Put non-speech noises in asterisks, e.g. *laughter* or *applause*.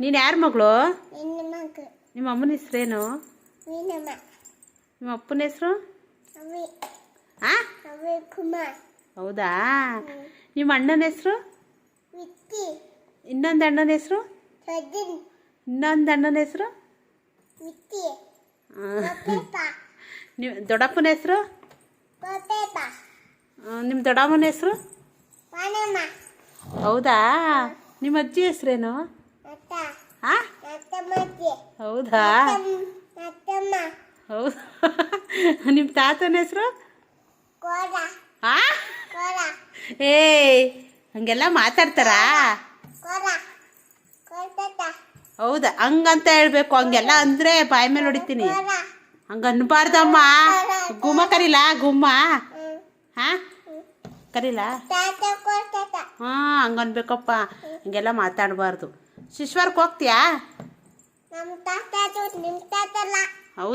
ನೀನು ಯಾರ ಮಗಳು? ನಿಮ್ಮ ಅಮ್ಮನ ಹೆಸ್ರೇನು ನಿಮ್ಮ ಅಪ್ಪನ ಹೆಸರು? ಹೌದಾ? ನಿಮ್ಮ ಅಣ್ಣನ ಹೆಸರು? ಇನ್ನೊಂದು ಅಣ್ಣನ ಹೆಸರು? ಇನ್ನೊಂದು ಅಣ್ಣನ ಹೆಸರು? ನೀವು ದೊಡ್ಡಪ್ಪನ ಹೆಸರು? ನಿಮ್ ನಿಮ್ಮ ದೊಡ್ಡಮ್ಮನ ಹೆಸರು? ಹೌದಾ? ನಿಮ್ಮ ಅಜ್ಜಿ ಹೆಸರೇನು? ಹೌದಾ? ಹೌದು? *laughs* ನಿಮ್ಮ ತಾತನ ಹೆಸರು? ಏಯ್ ಹಂಗೆಲ್ಲ ಮಾತಾಡ್ತಾರಾ? ಹೌದ? ಹಂಗಂತ ಹೇಳ್ಬೇಕು. ಹಂಗೆಲ್ಲ ಅಂದರೆ ಬಾಯಿ ಮೇಲೆ ಹೊಡಿತೀನಿ. ಹಂಗೆ ಅನ್ಬಾರ್ದಮ್ಮ. ಗುಮ್ಮ ಕರೀಲಾ? ಗುಮ್ಮ? ಹಾಂ ಕರೀಲಾ? ಹಾಂ ಹಂಗೆ ಅನ್ಬೇಕಪ್ಪ ಹಂಗೆಲ್ಲ ಮಾತಾಡಬಾರ್ದು. ಶಿಶ್ವರ್ಕ್ ಹೋಗ್ತೀಯಾ? ನಮ್ಮ ತಾತ ನಿಮ್ ತಾತಲ್ಲ. ಹೌದು.